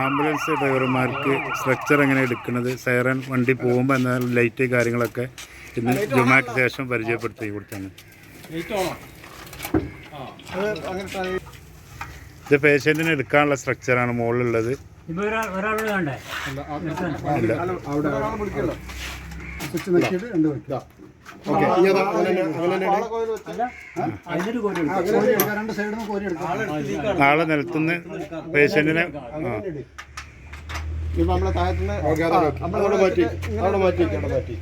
Ambulance ഡ്രൈവർമാർക്ക് structure എങ്ങനെ എടുക്കുന്നത് siren വണ്ടി പോകുമ്പോൾ എന്ന ലൈറ്റ് കാര്യങ്ങളൊക്കെ ഇന്ന് ജുമാക്ക് ശേഷം പരിചയപ്പെടുത്തി കൊടുത്താണ് ഇത് പേഷ്യന്റിന് എടുക്കാനുള്ള സ്ട്രക്ചറാണ് മുകളിലുള്ളത് ഇല്ല ഓക്കെ ഇനി അതാ അങ്ങനെ തന്നെ അങ്ങനെ തന്നെ ഇട്. എടുക്കാം രണ്ട് സൈഡിൽ നിന്ന് കോരി എടുക്കാം ആളെ നിലത്തുനിന്ന് പേഷ്യന്റിനെ ആ ഇപ്പൊ നമ്മളെ താഴത്തുനിന്ന് ഓക്കെ അതാ ഓക്കെ അവിടെ മാറ്റി അവിടെ മാറ്റി അവിടെ മാറ്റി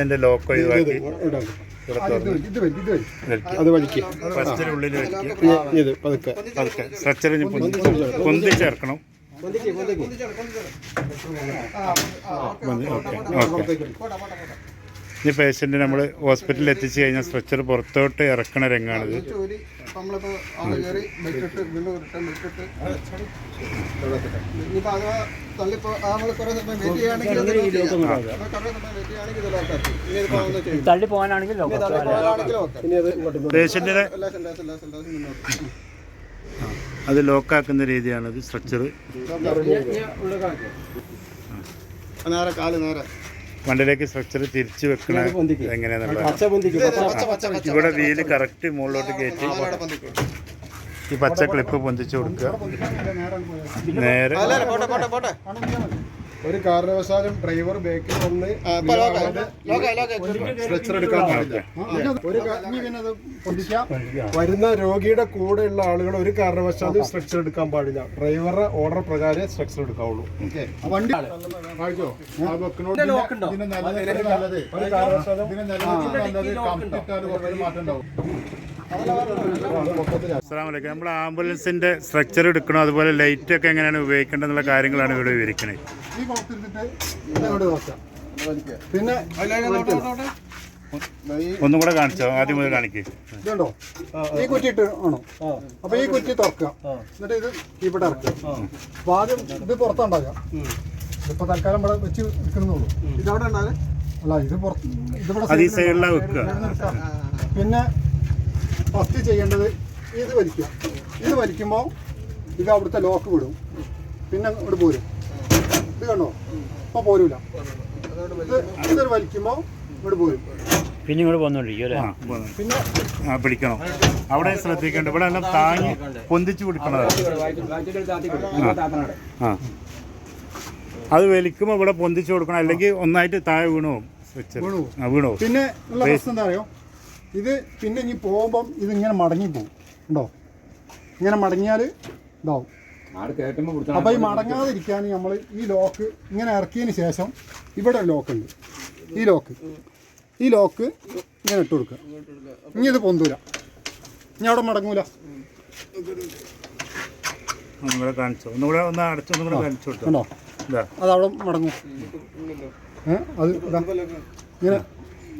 എന്റെ ലോക്ക് ഇത് ഒഴിവാക്കി ഇടാം ഇവിടെ ആ, ഇത് തുറന്ന് വയ്ക്ക്, ഇത് വയ്ക്ക്, ഇത് വയ്ക്ക്. വലിക്കുക അത് വലിക്കുക ഫസ്റ്റിനുള്ളിൽ വലിക്കുക ഇനി ഇനി ഇത് പതുക്കെ അതൊക്കെ സ്ട്രക്ചർ പൊന്തിച്ചേർക്കണം പൊന്തിക്ക് പൊന്തിക്ക് ഓക്കെ ഓക്കെ ഈ പേഷ്യന്റ് നമ്മൾ ഹോസ്പിറ്റലിൽ എത്തിച്ച് കഴിഞ്ഞാൽ സ്ട്രെച്ചർ പുറത്തോട്ട് ഇറക്കണ രംഗമാണിത് ഇനി തള്ളി പോകാനാണെങ്കിൽ ഇനി പേഷ്യന്റിനെ അത് ലോക്കാക്കുന്ന രീതിയാണിത് സ്ട്രെച്ചർ നേരെ കാൽ നേരെ. വണ്ടിയിലേക്ക് സ്ട്രക്ചർ തിരിച്ചു വെക്കണ എങ്ങനെയാണെന്നുള്ളത് ഇവിടെ വീൽ കറക്റ്റ് മുകളിലോട്ട് കയറ്റി ഈ പച്ച ക്ലിപ്പ് പൊന്തിച്ചു കൊടുക്കുക. നേരെ ഒരു കാരണവശാലും ഡ്രൈവർ ബേക്കിൽ വന്ന് സ്ട്രെച്ചർ എടുക്കാൻ പാടില്ല. ഒരു പിന്നെ പൊന്തിക്കാം. വരുന്ന രോഗിയുടെ കൂടെയുള്ള ആളുകൾ ഒരു കാരണവശാലും സ്ട്രെച്ചർ എടുക്കാൻ പാടില്ല. ഡ്രൈവറുടെ ഓർഡർ പ്രകാരം സ്ട്രെച്ചർ എടുക്കാവുള്ളൂ. ആ വണ്ടി ഇതിന് നല്ലത് ഇതിന് നല്ലത് കമ്പിട്ടാൽ കുറച്ച് മാറ്റം ഉണ്ടാവും. അസ്സാമലൈക്കും നമ്മൾ ആംബുലൻസിന്റെ സ്ട്രക്ചർ എടുക്കണോ? അതുപോലെ ലൈറ്റ് ഒക്കെ എങ്ങനെയാണ് ഉപയോഗിക്കേണ്ടത് എന്നുള്ള കാര്യങ്ങളാണ് ഇവിടെ വിവരിക്കുന്നത് പിന്നെ ഒന്നും കൂടെ കാണിച്ചോ? ആദ്യം മുതൽ കാണിക്കേ. ഇതുണ്ടോ? ഈ കുറ്റി ഇട്ട് ആണോ അപ്പൊ ഈ കുറ്റി തുറക്കുക. എന്നിട്ട് ഇത് ഇവിടെ ഇറക്കുക. അപ്പൊ ആദ്യം ഇത് പുറത്തുണ്ടാകാം ഇപ്പൊ തൽക്കാലം ഇവിടെ വെച്ച് എടുക്കുന്നുള്ളൂ ഇതവിടെ ഉണ്ടാകാം അല്ല ഇത് പുറത്ത് ഇതിവിടെ പിന്നെ ഫസ്റ്റ് ചെയ്യേണ്ടത് ഇത് വലിക്കുക. ഇത് വലിക്കുമ്പോൾ ഇത് അവിടുത്തെ ലോക്ക് വിടും. പിന്നെ ഇവിടെ പോരും. ഇത് കണ്ടോ? ഇപ്പൊ പോരൂല. ഇത് ഇത് വലിക്കുമ്പോൾ ഇവിടെ പോരും. പിന്നെ ഇങ്ങോട്ട് പോന്നോണ്ടിരിക്കും അല്ലേ? ആ പിന്നെ ആ പിടിക്കണം. അവിടെ ശ്രദ്ധിക്കേണ്ട ഇവിടെ എല്ലാം താങ്ങി പൊന്തിച്ചു പിടിക്കണതാണ് ആ അത് വലിക്കുമ്പോൾ ഇവിടെ പൊന്തിച്ചു കൊടുക്കണം. അല്ലെങ്കിൽ ഒന്നായിട്ട് താഴെ വീണു വീണു വീണു പിന്നെ പ്രശ്നം എന്താ അറിയോ? ഇത് പിന്നെ ഇനി പോകുമ്പം ഇത് ഇങ്ങനെ മടങ്ങി പോകും. ഉണ്ടോ ഇങ്ങനെ മടങ്ങിയാൽ ഇതാവും. അപ്പോൾ ഈ മടങ്ങാതിരിക്കാൻ നമ്മൾ ഈ ലോക്ക് ഇങ്ങനെ ഇറക്കിയതിന് ശേഷം ഇവിടെ ലോക്ക് ഉണ്ട് ഈ ലോക്ക്. ഈ ലോക്ക് ഇങ്ങനെ ഇട്ട് കൊടുക്കുക. ഇനി ഇത് പൊന്തൂല. ഇനി അവിടെ മടങ്ങൂല. ഒന്നുകൂടെ കാണിച്ചോ. ഒന്നുകൂടെ ഒന്ന് അടച്ചു ഒന്നുകൂടെ കാണിച്ചു കൊടുത്തോ? കണ്ടോ? ഇതാ. അത് അവിടെ മടങ്ങും. ഏ? അത് ഇങ്ങനെ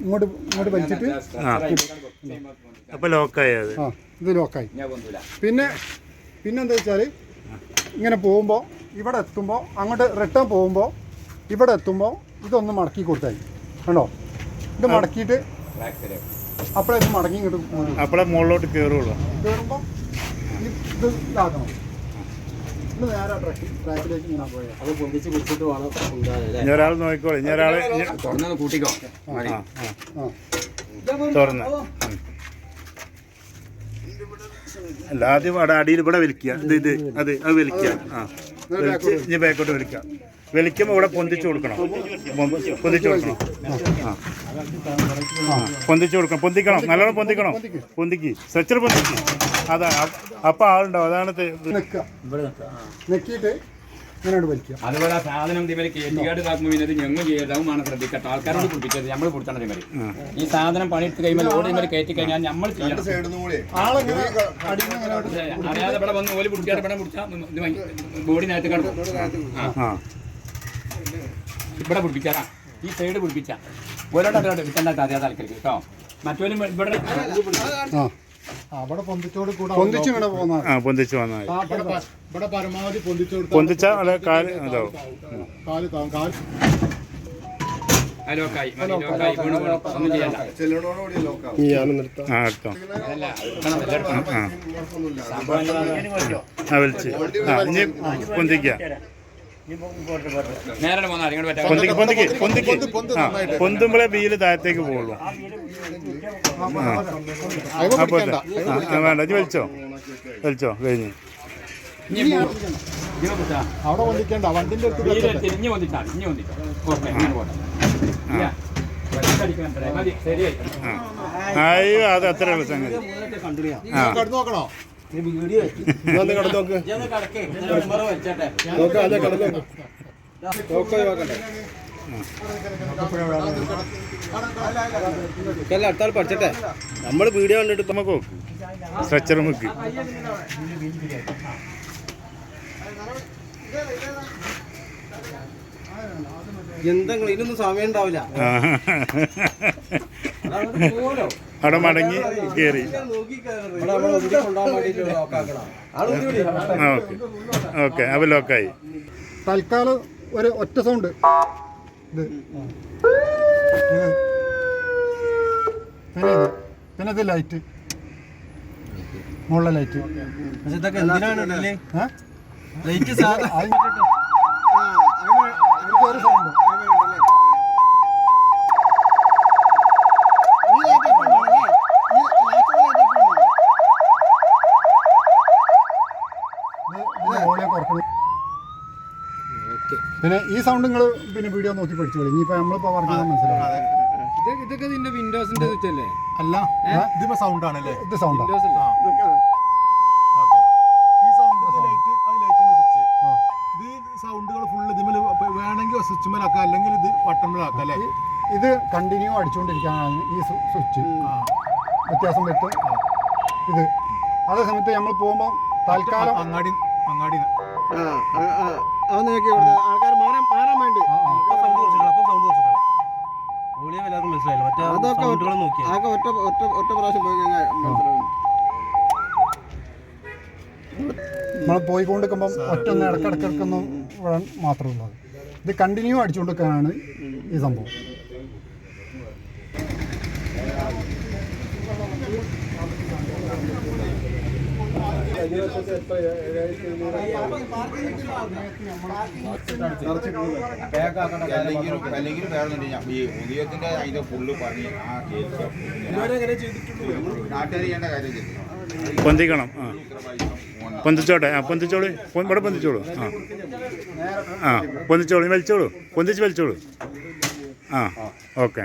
ഇങ്ങോട്ട് ഇങ്ങോട്ട് വലിച്ചിട്ട് അപ്പോൾ ലോക്കായി അത്. ആ ഇത് ലോക്കായി. പിന്നെ പിന്നെന്താ വെച്ചാൽ ഇങ്ങനെ പോകുമ്പോൾ ഇവിടെ എത്തുമ്പോൾ അങ്ങോട്ട് റിട്ടേൺ പോകുമ്പോൾ ഇവിടെ എത്തുമ്പോൾ ഇതൊന്ന് മടക്കി കൊടുത്തായി കണ്ടോ? ഇത് മടക്കിയിട്ട് അപ്പോഴേ ഇത് മടങ്ങി ഇങ്ങോട്ട് അപ്പോഴേ മുകളിലോട്ട് കയറുള്ളൂ കയറുമ്പോൾ ഇത് ഇതാക്കണം. ഇനി ഒരാൾ നോക്കിക്കോളൂ. ഇനി ഒരാൾ തുറന്നു. കൂട്ടിക്കോ. അല്ല ആദ്യം അവിടെ അടിയിൽ ഇവിടെ വലിക്കുക. ഇത് ഇത് അത് അത് വലിക്കുക. ആ. ഇനി ബാക്കോട്ട് വലിക്കുക. വലിക്കുമ്പോൾ ഇവിടെ പൊന്തിച്ചു കൊടുക്കണം. പൊന്തിച്ചു കൊടുക്കണം. ആ പൊന്തിച്ചു കൊടുക്കണം. പൊന്തിക്കണം. നല്ലോണം പൊന്തിക്കണം. പൊന്തിക്ക്. സ്ട്രെച്ചർ പൊന്തിക്ക്. അതാ അപ്പം ആളുണ്ടാവും. അതാണ് നെക്കിയിട്ട് അതുപോലെ ആ സാധനം ഇതുവരെ കേറ്റുകാട് കാക്കുമ്പോൾ ഇത് ഞങ്ങൾ ചെയ്തതാണ് ആണ് ശ്രദ്ധിക്കട്ടെ. ആൾക്കാരോട് കുടിപ്പിച്ചത്. നമ്മൾ കൊടുത്തത് ഇവർ. ഈ സാധനം പണിയെടുത്ത് കഴിയുമ്പോൾ ലോഡ് ഇവർ കയറ്റി കഴിഞ്ഞാൽ നമ്മൾ അറിയാതെ ഇവിടെ വന്ന് ഓൽ കുടിക്കാതെ ഇവിടെ പിടിച്ചാൽ ബോഡി ബോഡിനകത്ത് കിടക്കും. ഇവിടെ പിടിപ്പിച്ചാ. ഈ സൈഡ് പിടിപ്പിച്ച. അതിലോട്ട് വിൽക്കണ്ടായിട്ട് അതേ ആൾക്കാർക്ക് കേട്ടോ. മറ്റൊരു ഇവിടെ ആ അവിടെ പൊന്തിച്ചോട് കൂടെ പൊന്തിച്ച് ഇങ്ങനെ പോകുന്ന ആ പൊന്തിച്ചു വന്നാൽ ഇവിടെ പരമാവധി പൊന്തിച്ചു കാൽ ഇതാവും. കാൽ ആ ആ ഇനി പൊന്തിക്കുക നേരെ പോന്നാ ഇങ്ങോട്ട് പറ്റാ. പൊന്തിക്ക് പൊന്തിക്ക് പൊന്തിക്ക് ആ പൊന്തുമ്പോഴേ ബീൽ താഴത്തേക്ക് പോകുള്ളൂ ആ ആ. പോട്ടെ. ആ ആ, വേണ്ട ഇനി വലിച്ചോ. വലിച്ചോ കഴിഞ്ഞ്. അവിടെ വന്നിക്കേണ്ട വണ്ടിന്റെ തിരിഞ്ഞ് വന്നിട്ടാ അങ്ങനെ പോട്ടെ ഇല്ല. വലിച്ചടിക്കണം ഇത്രേ. അത് ആ കടന്നു പഠിച്ചട്ടെ. നമ്മൾ വീഡിയോ കണ്ടിട്ട് നമുക്ക് സ്ട്രെച്ചർ നമുക്ക് എന്തെങ്കിലും ഇതിനൊന്നും സമയം ഉണ്ടാവില്ല. അവിടെ മടങ്ങി കയറി. ഓക്കെ. ഓക്കെ അപ്പോൾ ലോക്കായി. തൽക്കാലം ഒരു ഒറ്റ സൗണ്ട്. ഇത്. പിന്നെ പിന്നെ ഇത് ലൈറ്റ്. മുകളിലെ ലൈറ്റ്. ഇതൊക്കെ എന്തിനാണ്? ലൈറ്റ് അത് അതിന് ഒരു സൗണ്ട് വോളിയം കുറക്കണം പിന്നെ ഈ സൗണ്ട് നിങ്ങൾ പിന്നെ വീഡിയോ നോക്കി പഠിച്ചോളൂ ഇനിയിപ്പോ നമ്മളിപ്പോ പറഞ്ഞാൽ മനസ്സിലാവും. ഇതൊക്കെ നിന്റെ വിൻഡോസിന്റെ സ്വിച്ച് അല്ലേ? അല്ല? ഇതിപ്പോ സൗണ്ട് ആണല്ലേ? ഇത് സൗണ്ടാ ഓക്കെ. ഈ സൗണ്ട് ലൈറ്റ് അത് ലൈറ്റിന്റെ സ്വിച്ച് ഇത് സൗണ്ടുകൾ ഫുൾ ഇതിമേൽ വേണമെങ്കിൽ സ്വിച്ച് മേലാക്കാം അല്ലെങ്കിൽ ഇത് ബട്ടണിലാക്കാം അല്ലേ? ഇത് കണ്ടിന്യൂ അടിച്ചുകൊണ്ടിരിക്കാനാണ് ഈ സ്വിച്ച് വ്യത്യാസം വരുത്തും. ഇത്. അതേ സമയത്ത് നമ്മൾ പോകുമ്പോൾ തൽക്കാലം അങ്ങാടി അങ്ങാടി ആൾക്കാർ മാറാൻ മാറാൻ വേണ്ടി അതൊക്കെ ഒറ്റ- ഒറ്റ ഒറ്റ ഒറ്റ പ്രാവശ്യം പോയി കഴിഞ്ഞാൽ മനസ്സിലാവും നമ്മൾ പോയിക്കൊണ്ടിരിക്കുമ്പം ഒറ്റ വിടാൻ മാത്രമേ ഉള്ളൂ ഇത് കണ്ടിന്യൂ അടിച്ചുകൊണ്ടിരിക്കാനാണ് ഈ സംഭവം ഈ ഉദയത്തിന്റെ അതിന്റെ ഫുള്ള് പണി ആ പൊന്തിക്കണം ആ. പൊന്തിച്ചോട്ടെ ആ പൊന്തിച്ചോളൂ ഇവിടെ പൊന്തിച്ചോളൂ ആ. ആ പൊന്തിച്ചോളൂ വലിച്ചോളൂ പൊന്തിച്ച് വലിച്ചോളൂ. ആ ഓക്കെ.